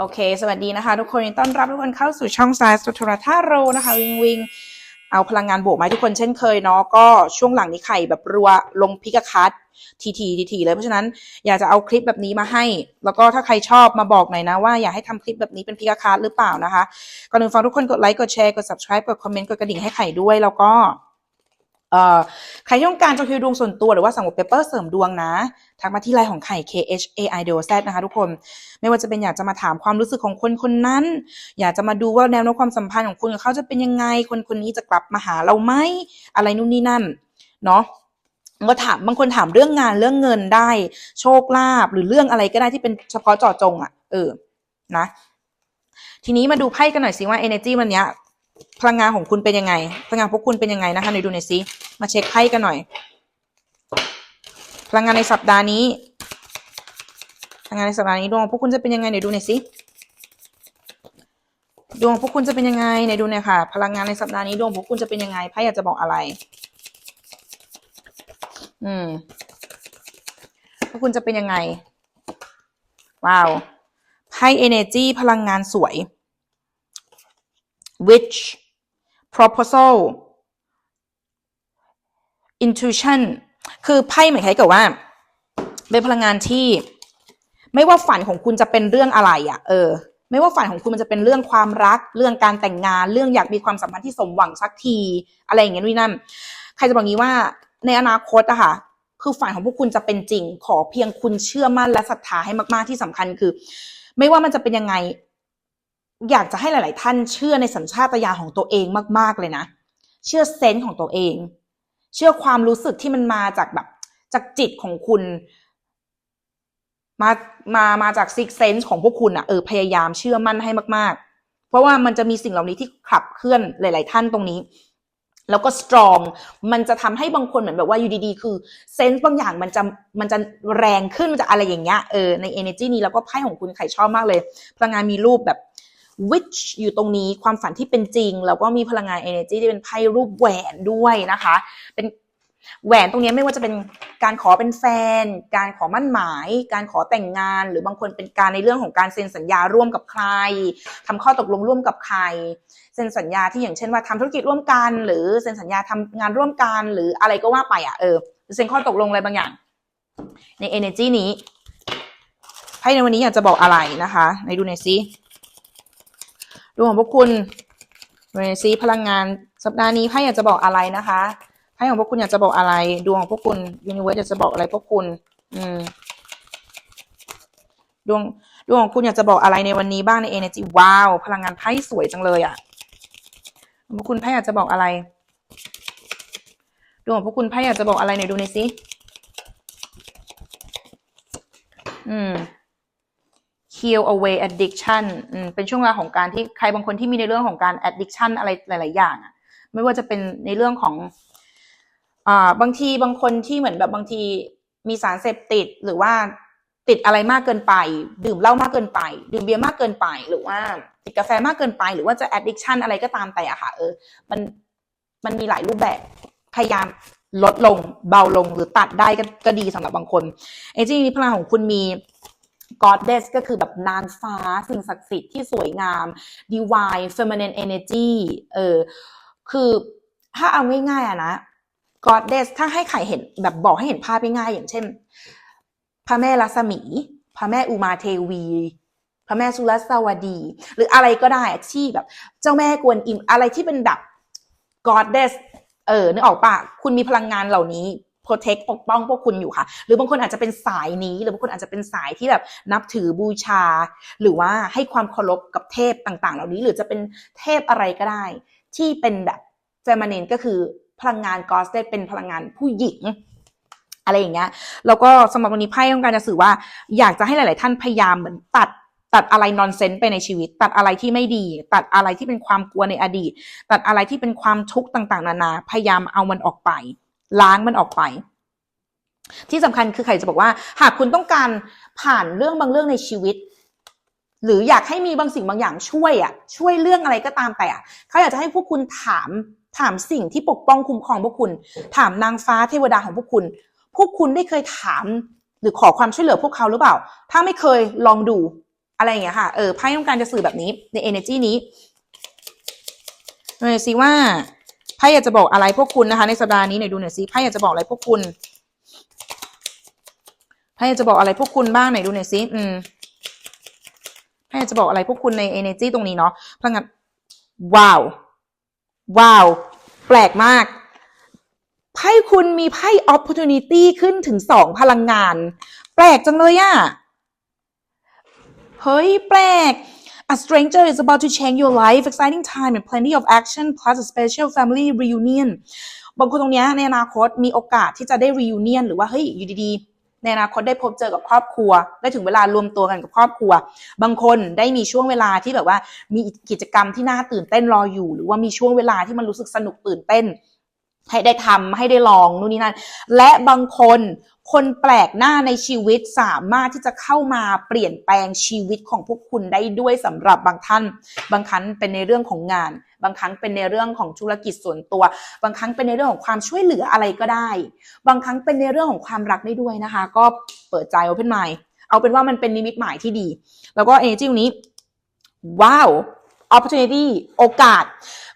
โอเค สวัสดีนะคะ ทุกคนต้อนรับทุกคนเข้าสู่ช่องสายสุทรท่าโรนะคะวิงวิงเอาพลังงานบวกมาให้ทุกคนเช่นเคยเนาะก็ช่วงหลังนี้ไข่แบบรัวลงพิกาคัททีทีทีทีเลยเพราะฉะนั้นอยากจะเอาคลิปแบบนี้มาให้ แล้วก็ถ้าใครชอบมาบอกหน่อยนะว่าอยากให้ทำคลิปแบบนี้เป็นพิกาคัทหรือเปล่านะคะก่อนอื่นฟังทุกคนกดไลค์กดแชร์กด subscribe กดคอมเมนต์กดกระดิ่งให้ไข่ด้วยแล้วก็ ใครที่ต้องการจะคิวดวงส่วนตัว หรือว่าสั่งเปเปอร์เสริมดวงนะ ทักมาที่ไลน์ของไข่ K H A I D O Z นะคะทุกคน ไม่ว่าจะเป็นอยากจะมาถามความรู้สึกของคนคนนั้น อยากจะมาดูว่าแนวโน้มความสัมพันธ์ของคุณกับเขาจะเป็นยังไง คนคนนี้จะกลับมาหาเราไหม อะไรนู่นนี่นั่น เนาะก็ถามบางคนถามเรื่องงานเรื่องเงินได้ โชคลาภหรือเรื่องอะไรก็ได้ที่เป็นเฉพาะเจาะจงอะ่ะ เออ นะ ทีนี้มาดูไพ่กันหน่อยสิว่า energy วันเนี้ย พลังงานของคุณเป็นยังไง พลังงานพวกคุณเป็นยังไงนะคะในดูหน่อยสิมาเช็คไพ่กันหน่อย พลังงานในสัปดาห์นี้ พลังงานในสัปดาห์นี้ดวงพวกคุณจะเป็นยังไงหนดูหน่อยสิดวงพวกคุณจะเป็นยังไงไหนดูหน่อยค่ะ พลังงานในสัปดาห์นี้ดวงพวกคุณจะเป็นยังไงไพ่อยากจะบอกอะไร อืมพวกคุณจะเป็นยังไง ว้าวไพ่ energy พลังงานสวย which proposal intuition คือไพ่เหมือนคล้ายกับว่า เป็นพลังงานที่ ไม่ว่าฝันของคุณจะเป็นเรื่องอะไรอะ่ะ เออ ไม่ว่าฝันของคุณมันจะเป็นเรื่องความรัก เรื่องการแต่งงาน เรื่องอยากมีความสัมพันธ์ที่สมหวังสักที อะไรอย่างเงี้ยนี่นั่น ใครจะบอกงี้ว่า ในอนาคตอะค่ะ คือฝันของพวกคุณจะเป็นจริง ขอเพียงคุณเชื่อมั่นและศรัทธาให้มาก ๆ ที่สำคัญคือ ไม่ว่ามันจะเป็นยังไง อยากจะให้หลาย ๆ ท่านเชื่อในสัญชาตญาณของตัวเองมาก ๆ เลยนะ เชื่อเซนส์ของตัวเอง เชื่อความรู้สึกที่มันมาจากแบบจากจิตของคุณ มา มา มาจากซิกเซนส์ของพวกคุณอะเออ พยายามเชื่อมั่นให้มาก ๆ เพราะว่ามันจะมีสิ่งเหล่านี้ที่ขับเคลื่อนหลาย ๆ ท่านตรงนี้ แล้วก็สตรอง มันจะทำให้บางคนเหมือนแบบว่าอยู่ดี ๆ คือเซนส์บางอย่างมันจะ มันจะแรงขึ้น มันจะอะไรอย่างเงี้ย เออ ใน energy นี้แล้วก็ไพ่ของคุณใครชอบมากเลย พลังงานมีรูปแบบ which อยู่ตรงนี้ความฝันที่เป็นจริง แล้วก็มีพลังงาน energy ที่เป็นไพ่รูปแหวนด้วยนะคะ เป็นแหวนตรงนี้ไม่ว่าจะเป็นการขอเป็นแฟน การขอมั่นหมาย การขอแต่งงาน หรือบางคนเป็นการในเรื่องของการเซ็นสัญญาร่วมกับใครทำข้อตกลงร่วมกับใคร เซ็นสัญญาที่อย่างเช่นว่าทำธุรกิจร่วมกัน หรือเซ็นสัญญาทำงานร่วมกัน หรืออะไรก็ว่าไปอะเออเซ็นข้อตกลงอะไรบางอย่าง ใน energy นี้ไพ่ในวันนี้อยากจะบอกอะไรนะคะในดูในอยซิ ดวงของพวกคุณเรซีพลังงานสัปดาห์นี้ไพ่อยากจะบอกอะไรนะคะไพ่ของพวกคุณอยากจะบอกอะไร ดวงของพวกคุณยูนิเวิร์สอยากจะบอกอะไรพวกคุณ อืมดวงดวงของคุณอยากจะบอกอะไรในวันนี้บ้างใน energy ว้าว พลังงานไพ่สวยจังเลยอะ่ะพวกคุณไพ่อยากจะบอกอะไร ดวงของพวกคุณไพ่อยากจะบอกอะไรในอยดูในอยสิอืม heal away addiction เป็นช่วงเวลาของการที่ใครบางคนที่มีในเรื่องของการ addiction อะไรหลาย ๆ อย่างอะไม่ว่าจะเป็นในเรื่องของอ่าบางทีบางคนที่เหมือนแบบบางทีมีสารเสพติดหรือว่าติดอะไรมากเกินไป ดื่มเหล้ามากเกินไป ดื่มเบียร์มากเกินไป หรือว่าติดกาแฟมากเกินไป หรือว่าจะ addiction อะไรก็ตามแต่อะค่ะเออมันมันมีหลายรูปแบบพยายามลดลงเบาลงหรือตัดได้ก็ก็ดีสำหรับบางคนไอ้ที่นี้พลังของคุณมี goddess ก็คือแบบนางฟ้าสิ่งศักดิ์สิทธิ์ที่สวยงาม divine feminine energy เออคือถ้าเอาง่ายๆอะนะ goddess ถ้าให้ใครเห็นแบบบอกให้เห็นภาพง่ายๆอย่างเช่น พระแม่ลัษมี พระแม่อุมาเทวีพระแม่สุรสวดี หรืออะไรก็ได้ที่แบบ เจ้าแม่กวนอิมอะไรที่เป็นแบบ goddess เออนึกออกปะคุณมีพลังงานเหล่านี้ protect ปกป้องพวกคุณอยู่ค่ะ หรือบางคนอาจจะเป็นสายนี้ หรือบางคนอาจจะเป็นสายที่แบบนับถือบูชา หรือว่าให้ความเคารพกับเทพต่าง ๆ เหล่านี้ หรือจะเป็นเทพอะไรก็ได้ ที่เป็นแบบ feminine ก็คือพลังงาน goddess เป็นพลังงานผู้หญิงอะไรอย่างเงี้ย แล้วก็สำหรับวันนี้ไพ่ต้องการจะสื่อว่า อยากจะให้หลาย ๆ ท่านพยายามเหมือนตัดตัดอะไรนอนเซนส์ไปในชีวิต ตัดอะไรที่ไม่ดี ตัดอะไรที่เป็นความกลัวในอดีต ตัดอะไรที่เป็นความทุกข์ต่าง ๆ นานา พยายามเอามันออกไป ล้างมันออกไป ที่สำคัญคือใครจะบอกว่า หากคุณต้องการผ่านเรื่องบางเรื่องในชีวิต หรืออยากให้มีบางสิ่งบางอย่างช่วยอะช่วยเรื่องอะไรก็ตามแต่อะเขาอยากจะให้พวกคุณถามถามสิ่งที่ปกป้องคุ้มครองพวกคุณ ถามนางฟ้าเทวดาของพวกคุณ พวกคุณได้เคยถามหรือขอความช่วยเหลือพวกเขาหรือเปล่า ถ้าไม่เคยลองดูอะไรอย่างเงี้ยค่ะ เออไพ่ต้องการจะสื่อแบบนี้ใน energy นี้หน่อยสิว่า ไพ่อยากจะบอกอะไรพวกคุณนะคะ ในสัปดาห์นี้หน่อยดูหน่อยสิไพ่อยากจะบอกอะไรพวกคุณไพ่อยากจะบอกอะไรพวกคุณบ้างไหนดูหน่อยสิอืมไพ่อยากจะบอกอะไรพวกคุณใน energy ตรงนี้เนาะพลังงานว้าวว้าวแปลกมากไพ่คุณมีไพ่ opportunity ขึ้นถึงสองพลังงาน แปลกจังเลยอะเฮ้ยแปลก A stranger is about to change your life exciting time and plenty of action plus a special family reunion บางคนตรงนี้ในอนาคตมีโอกาสที่จะได้ reunion หรือว่าเฮ้ยอยู่ดีๆ ในอนาคตได้พบเจอกับครอบครัว ได้ถึงเวลารวมตัวกันกับครอบครัว บางคนได้มีช่วงเวลาที่แบบว่ามีกิจกรรมที่น่าตื่นเต้นรออยู่ หรือว่ามีช่วงเวลาที่มันรู้สึกสนุกตื่นเต้นให้ได้ทำให้ได้ลองนู่นนี่นั่นและบางคน คนแปลกหน้าในชีวิตสามารถที่จะเข้ามาเปลี่ยนแปลงชีวิตของพวกคุณได้ด้วยสำหรับบางท่าน บางครั้งเป็นในเรื่องของงาน บางครั้งเป็นในเรื่องของธุรกิจส่วนตัว บางครั้งเป็นในเรื่องของความช่วยเหลืออะไรก็ได้ บางครั้งเป็นในเรื่องของความรักได้ด้วยนะคะ ก็เปิดใจ open mind เอาเป็นว่ามันเป็นนิมิตหมายที่ดี แล้วก็ energy ตรงนี้ว้าว opportunity โอกาส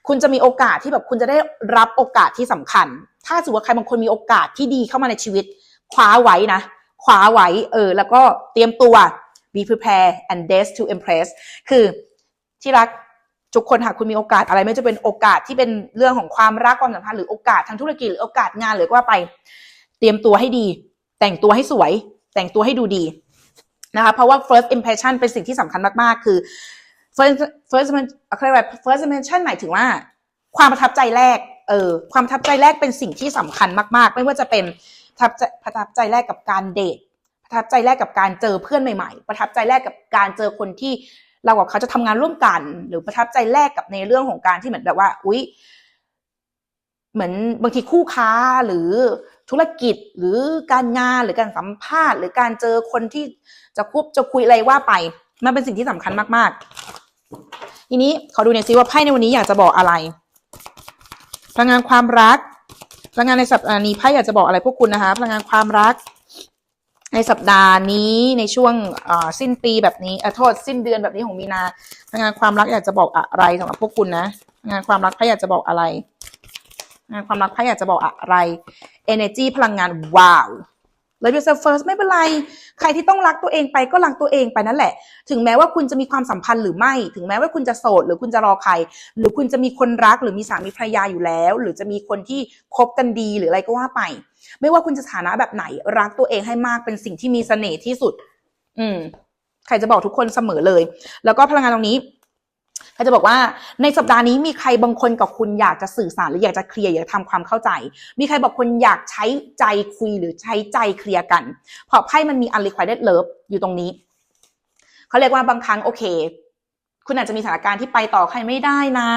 คุณจะมีโอกาสที่แบบคุณจะได้รับโอกาสที่สำคัญ ถ้าสมมติว่าใครบางคนมีโอกาสที่ดีเข้ามาในชีวิต คว้าไว้นะคว้าไว้เออ แล้วก็เตรียมตัว be prepared and dare to impress คือที่รักทุกคนหากคุณมีโอกาสอะไรไม่ว่าจะเป็นโอกาสที่เป็นเรื่องของความรักความสัมพันธ์หรือโอกาสทางธุรกิจหรือโอกาสงานหรือว่าไป เตรียมตัวให้ดี แต่งตัวให้สวย แต่งตัวให้ดูดีนะคะเพราะว่า first impression เป็นสิ่งที่สำคัญมากๆ คือ first first impression เขาเรียกว่า first impression หมายถึงว่า ความประทับใจแรกเออความประทับใจแรกเป็นสิ่งที่สำคัญมาก ๆ ไม่ว่าจะเป็น ประทับใจประทับใจแรกกับการเดทประทับใจแรกกับการเจอเพื่อนใหม่ ๆ ประทับใจแรกกับการเจอคนที่เรากับเขาจะทำงานร่วมกัน หรือประทับใจแรกกับในเรื่องของการที่เหมือนแบบว่า อุ๊ย เหมือนบางทีคู่ค้าหรือธุรกิจหรือการงานหรือการสัมภาษณ์ หรือการเจอคนที่จะคุบจะคุยอะไรว่าไปมันเป็นสิ่งที่สำคัญมากๆ ทีนี้ขอดูหน่อยซิว่าไพ่ในวันนี้อยากจะบอกอะไรพลังงานความรัก พลังงานในสัปดาห์นี้ไพ่อยากจะบอกอะไรพวกคุณนะคะ พลังงานความรัก ในสัปดาห์นี้ในช่วงสิ้นปีแบบนี้อโทษสิ้นเดือนแบบนี้ของมีนาพลังงานความรักอยากจะบอกอะไรสำหรับพวกคุณนะพลังงานความรักไพ่อยากจะบอกอะไรพลังงานความรักไพ่อยากจะบอกอะไร energy พลังงานว้าว Love yourself first ไม่เป็นไร ใครที่ต้องรักตัวเองไปก็รักตัวเองไปนั่นแหละ ถึงแม้ว่าคุณจะมีความสัมพันธ์หรือไม่ ถึงแม้ว่าคุณจะโสดหรือคุณจะรอใคร หรือคุณจะมีคนรักหรือมีสามีภรรยาอยู่แล้ว หรือจะมีคนที่คบกันดีหรืออะไรก็ว่าไป ไม่ว่าคุณจะฐานะแบบไหน รักตัวเองให้มากเป็นสิ่งที่มีเสน่ห์ที่สุด อืม ใครจะบอกทุกคนเสมอเลย แล้วก็พลังงานตรงนี้ จะบอกว่าในสัปดาห์นี้มีใครบางคนกับคุณอยากจะสื่อสารหรืออยากจะเคลียร์อยากทำความเข้าใจ มีใครบอกคนอยากใช้ใจคุยหรือใช้ใจเคลียร์กัน เพราะไพ่มันมี unrequited love อยู่ตรงนี้ เขาเรียกว่าบางครั้งโอเคคุณอาจจะมีสถานการณ์ที่ไปต่อใครไม่ได้นะ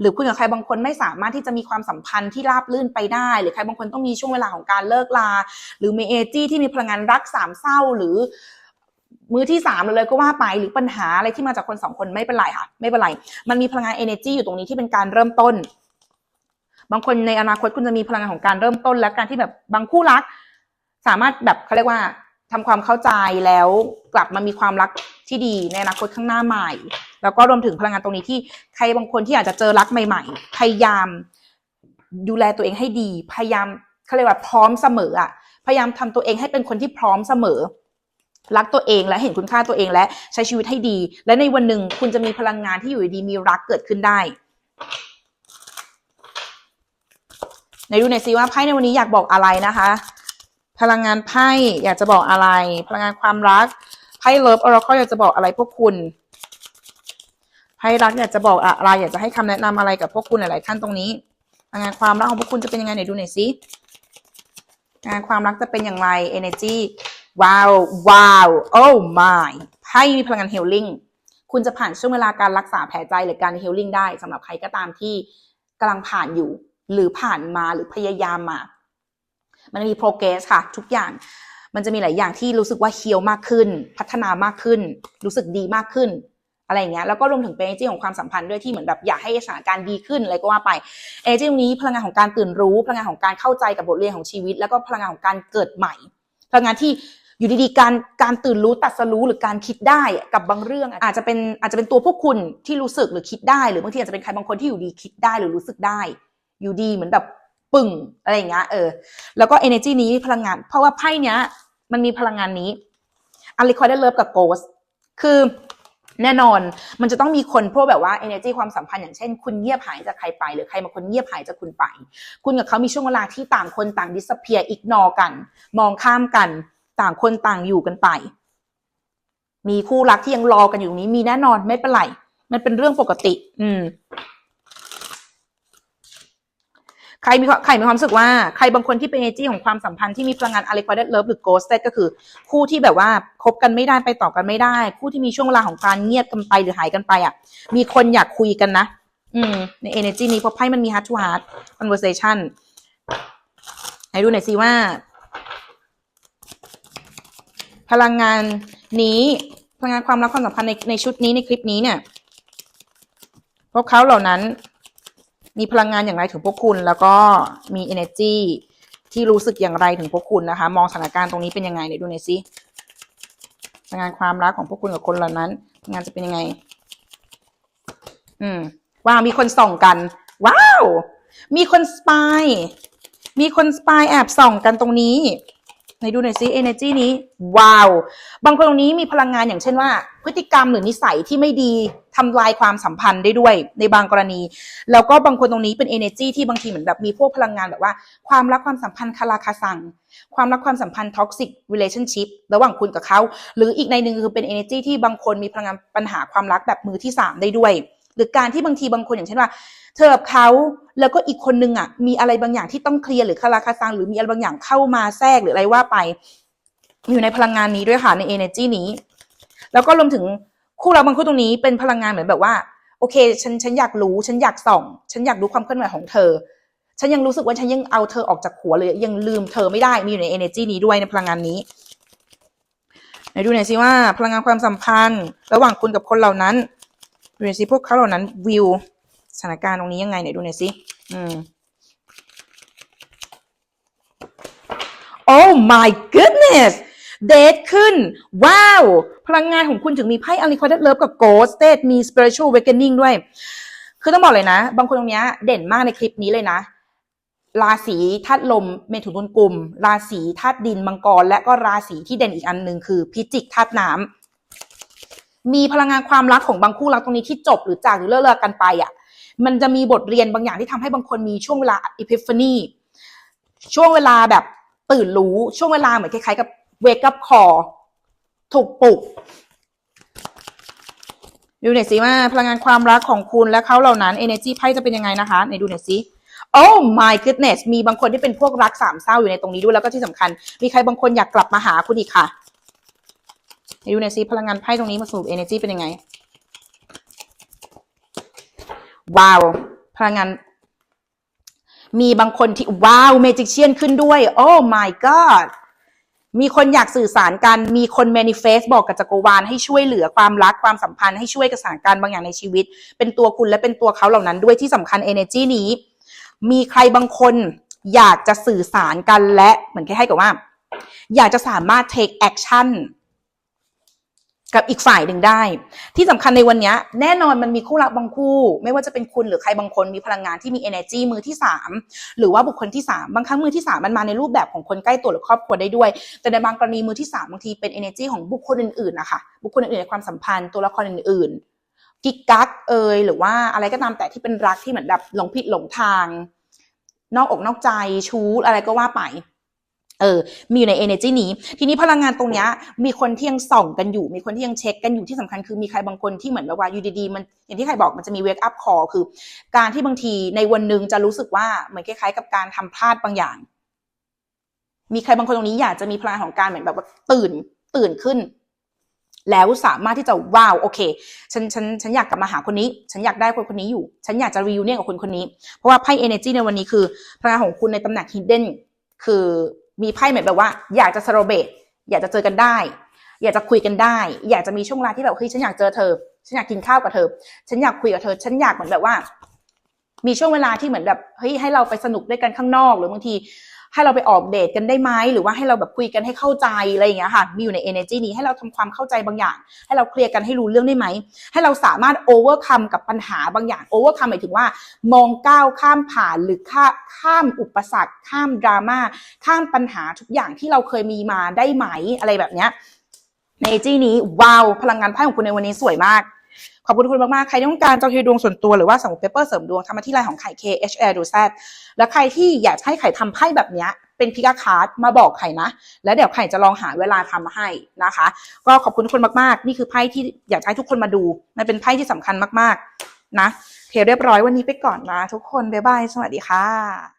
หรือคุณกับใครบางคนไม่สามารถที่จะมีความสัมพันธ์ที่ราบลื่นไปได้ หรือใครบางคนต้องมีช่วงเวลาของการเลิกลา หรือมีเอจี้ที่มีพลังงานรักสามเศร้าหรือ มือที่สามเลยก็ว่าไปหรือปัญหาอะไรที่มาจากคนสองคนไม่เป็นไรค่ะ ไม่เป็นไร มันมีพลังงาน energy อยู่ตรงนี้ที่เป็นการเริ่มต้น บางคนในอนาคตคุณจะมีพลังงานของการเริ่มต้นและการที่แบบบางคู่รัก สามารถแบบเขาเรียกว่าทำความเข้าใจแล้วกลับมามีความรักที่ดีในอนาคตข้างหน้าใหม่ แล้วก็รวมถึงพลังงานตรงนี้ที่ใครบางคนที่อาจจะเจอรักใหม่ ๆ พยายาม ดูแลตัวเองให้ดี พยายามเขาเรียกว่าพร้อมเสมออะพยายามทำตัวเองให้เป็นคนที่พร้อมเสมอ รักตัวเองและเห็นคุณค่าตัวเองและใช้ชีวิตให้ดี และในวันหนึ่งคุณจะมีพลังงานที่อยู่ดีมีรักเกิดขึ้นได้ในดูหน่อยซิว่าไพ่ในวันนี้อยากบอกอะไรนะคะ พลังงานไพ่อยากจะบอกอะไร พลังงานความรักไพ่เลิฟออร์คอยากจะบอกอะไรพวกคุณไพ่รักอยากจะบอกอะไร อยากจะให้คำแนะนำอะไรกับพวกคุณหลายๆท่านตรงนี้พลังงานความรักของพวกคุณจะเป็นยังไงไหนดูหน่อยซิงานความรักจะเป็นอย่างไร energy ว้าว ว้าว โอ้ my ไพ่มีพลังงาน healing คุณจะผ่านช่วงเวลาการรักษาแผลใจหรือการ healing ได้สำหรับใครก็ตามที่กำลังผ่านอยู่ หรือผ่านมาหรือพยายามมา มันมี progress ค่ะ ทุกอย่าง มันจะมีหลายอย่างที่รู้สึกว่าเฮียวมากขึ้น พัฒนามากขึ้น รู้สึกดีมากขึ้น อะไรอย่างเงี้ย แล้วก็รวมถึงเป็นเอเจของความสัมพันธ์ด้วยที่เหมือนแบบอยากให้สถานการณ์ดีขึ้นอะไรก็ว่าไป เอเจตรงนี้พลังงานของการตื่นรู้ พลังงานของการเข้าใจกับบทเรียนของชีวิต แล้วก็พลังงานของการเกิดใหม่ พลังงานที่ อยู่ดีๆการการตื่นรู้ตัดสรู้หรือการคิดได้กับบางเรื่อง อาจจะเป็นอาจจะเป็นตัวพวกคุณที่รู้สึกหรือคิดได้ หรือบางทีอาจจะเป็นใครบางคนที่อยู่ดีคิดได้หรือรู้สึกได้ อยู่ดีเหมือนแบบปึ่งอะไรอย่างเงี้ยเออแล้วก็ energy นี้พลังงาน เพราะว่าไพ่เนี้ย มันมีพลังงานนี้ unrequited love กับ ghost คือแน่นอนมันจะต้องมีคนพวกแบบว่า energy ความสัมพันธ์อย่างเช่น คุณเงียบหายจากใครไป หรือใครบางคนเงียบหายจากคุณไป คุณกับเขามีช่วงเวลาที่ต่างคนต่าง disappear ignore กัน มองข้ามกัน ต่างคนต่างอยู่กันไป มีคู่รักที่ยังรอกันอยู่ตรงนี้มีแน่นอนไม่เป็นไร มันเป็นเรื่องปกติ อืม ใครมีใครมีความรู้สึกว่าใครบางคนที่เป็น energy ของความสัมพันธ์ที่มีพลังงาน unrequited love หรือ ghosted ก็คือ คู่ที่แบบว่าคบกันไม่ได้ไปต่อกันไม่ได้ คู่ที่มีช่วงเวลาของการเงียบกันไปหรือหายกันไปอะ มีคนอยากคุยกันนะอืมใน energy นี้เพราะไพ่มันมี heart to heart conversation ให้ดูหน่อยสิว่า พลังงานนี้พลังงานความรักความสัมพันธ์ในในชุดนี้ในคลิปนี้เนี่ย พวกเขาเหล่านั้น มีพลังงานอย่างไรถึงพวกคุณ แล้วก็มี energy ที่รู้สึกอย่างไรถึงพวกคุณนะคะ มองสถานการณ์ตรงนี้เป็นยังไงเดี๋ยวดูหน่อยสิพลังงานความรักของพวกคุณกับคนเหล่านั้นงงานจะเป็นยังไง อืมว้าวมีคนส่องกัน ว้าว มีคนสปายมีคนสปายแอบส่องกันตรงนี้ ไหนดูหน่อยซิ energy นี้ ว้าว บางคนตรงนี้มีพลังงานอย่างเช่นว่า พฤติกรรมหรือนิสัยที่ไม่ดีทำลายความสัมพันธ์ได้ด้วยในบางกรณี แล้วก็บางคนตรงนี้เป็น energy ที่บางทีเหมือนแบบมีพวกพลังงานแบบว่า ความรักความสัมพันธ์คาราคาซัง ความรักความสัมพันธ์ toxic relationship ระหว่างคุณกับเขา หรืออีกในหนึ่งคือเป็น energy ที่บางคนมีพลังงานปัญหาความรักแบบมือที่สามได้ด้วย หรือการที่บางทีบางคนอย่างเช่นว่า เธอกับเขาแล้วก็อีกคนนึงอะ มีอะไรบางอย่างที่ต้องเคลียร์หรือคาราคาซังหรือมีอะไรบางอย่างเข้ามาแทรกหรืออะไรว่าไป อยู่ในพลังงานนี้ด้วยค่ะใน energy นี้ แล้วก็รวมถึงคู่เราบางคู่ตรงนี้เป็นพลังงานเหมือนแบบว่า โอเค ฉันฉันอยากรู้ ฉันอยากส่อง ฉันอยากรู้ความเคลื่อนไหวของเธอ ฉันยังรู้สึกว่าฉันยังเอาเธอออกจากหัวเลยยังลืมเธอไม่ได้มีอยู่ใน energy นี้ด้วยในพลังงานนี้ไหนดูหน่อยสิว่าพลังงานความสัมพันธ์ ระหว่างคุณกับคนเหล่านั้น ดูหน่อยสิพวกเขาเหล่านั้นวิวสถานการณ์ตรงนี้ยังไงไหนดูหน่อยสิอืม Oh my goodness เดทขึ้น ว้าว พลังงานของคุณถึงมีไพ่ Unrecorded Love กับ Ghost State มี Spiritual Awakening ด้วย คือต้องบอกเลยนะ บางคนตรงนี้เด่นมากในคลิปนี้เลยนะ ราศีธาตุลมเมถุนตุลกลุ่ม ราศีธาตุดินมังกร และก็ราศีที่เด่นอีกอันหนึ่งคือพิจิกธาตุน้ำ มีพลังงานความรักของบางคู่รักตรงนี้ที่จบหรือจากหรือเลิกลากันไปอะ มันจะมีบทเรียนบางอย่างที่ทำให้บางคนมีช่วงเวลา epiphany ช่วงเวลาแบบตื่นรู้ช่วงเวลาเหมือนคล้ายๆกับ wake up call ถูกปลุกดูหน่อยสิว่าพลังงานความรักของคุณและเขาเหล่านั้น energy ไพ่จะเป็นยังไงนะคะไหนดูหน่อยสิ Oh my goodness มีบางคนที่เป็นพวกรักสามเศร้าอยู่ในตรงนี้ด้วยแล้วก็ที่สำคัญ มีใครบางคนอยากกลับมาหาคุณอีกค่ะ ดูหน่อยสิพลังงานไพ่ตรงนี้มาสรุป energy เป็นยังไง ว้าว พลังงาน มีบางคนที่ว้าวเมจิกเชียนขึ้นด้วย โอ้ my god มีคนอยากสื่อสารกัน มีคน manifest บอกกับจักรวาลให้ช่วยเหลือความรักความสัมพันธ์ให้ช่วยกับสถานการณ์บางอย่างในชีวิต เป็นตัวคุณและเป็นตัวเขาเหล่านั้นด้วยที่สำคัญ energy นี้ มีใครบางคนอยากจะสื่อสารกันและเหมือนคล้ายๆกับว่า อยากจะสามารถ take action กับอีกฝ่ายหนึ่งได้ ที่สำคัญในวันนี้แน่นอนมันมีคู่รักบางคู่ ไม่ว่าจะเป็นคุณหรือใครบางคนมีพลังงานที่มี energy มือที่สามหรือว่าบุคคลที่สามบางครั้งมือที่สามมันมาในรูปแบบของคนใกล้ตัวหรือครอบครัวได้ด้วย แต่ในบางกรณีมือที่สามบางทีเป็น energy ของบุคคลอื่นๆนะคะบุคคลอื่นๆในความสัมพันธ์ตัวละครอื่นๆกิ๊กกักเอยหรือว่าอะไรก็ตามแต่ที่เป็นรักที่เหมือนแบบหลงผิดหลงทาง นอกอกนอกใจชู้อะไรก็ว่าไป เออ มีอยู่ใน energy นี้ ทีนี้พลังงานตรงเนี้ย มีคนที่ยังส่องกันอยู่ มีคนที่ยังเช็คกันอยู่ที่สำคัญคือมีใครบางคนที่เหมือนแบบว่าอยู่ดีๆมันอย่างที่ใครบอกมันจะมี wake up call คือ การที่บางทีในวันหนึ่งจะรู้สึกว่าเหมือนคล้ายๆ กับการทำพลาดบางอย่าง มีใครบางคนตรงนี้อยากจะมีพลังของการเหมือนแบบว่าตื่นตื่นขึ้น แล้วสามารถที่จะว้าวโอเค ฉันฉันฉันอยากกลับมาหาคนนี้ ฉันอยากได้คนคนนี้อยู่ ฉันอยากจะรีวิวเนี่ยกับคนคนนี้ เพราะว่าไพ่ energy ในวันนี้คือพลังงานของคุณในตำแหน่ง hidden คือ มีไพ่เหมือนแบบว่า อยากจะสโรเบตอยากจะเจอกันได้ อยากจะคุยกันได้ อยากจะมีช่วงเวลาที่แบบเฮ้ยฉันอยากเจอเธอ ฉันอยากกินข้าวกับเธอ ฉันอยากคุยกับเธอ ฉันอยากเหมือนแบบว่า มีช่วงเวลาที่เหมือนแบบเฮ้ยให้เราไปสนุกด้วยกันข้างนอก หรือบางที ให้เราไปออกเดทกันได้ไหมหรือว่าให้เราแบบคุยกันให้เข้าใจอะไรอย่างเงี้ยค่ะ มีอยู่ใน energy นี้ให้เราทำความเข้าใจบางอย่าง ให้เราเคลียร์กันให้รู้เรื่องได้ไหม ให้เราสามารถ overcome กับปัญหาบางอย่าง overcome หมายถึงว่า มองก้าวข้ามผ่านหรือข้าข้ามอุปสรรค ข้ามดราม่าข้ามปัญหาทุกอย่างที่เราเคยมีมาได้ไหมอะไรแบบเนี้ยในจีนี้ว้าวพลังงานไพ่ของคุณในวันนี้สวยมาก ขอบคุณทุกคนมากๆ ใครต้องการจองคิวดวงส่วนตัวหรือว่าสมุดเปเปอร์เสริมดวงทำมาที่ไลน์ของไข่ K H R ดูแซดแล้วใครที่อยากให้ไข่ทำไพ่แบบเนี้ยเป็นพิกาคาร์ดมาบอกไข่นะ แล้วเดี๋ยวไข่จะลองหาเวลาทำมาให้นะคะ ก็ขอบคุณทุกคนมากๆ นี่คือไพ่ที่อยากให้ทุกคนมาดู มันเป็นไพ่ที่สำคัญมากๆ นะเคเรียบร้อยวันนี้ไปก่อนนะ ทุกคนบ๊ายบายสวัสดีค่ะ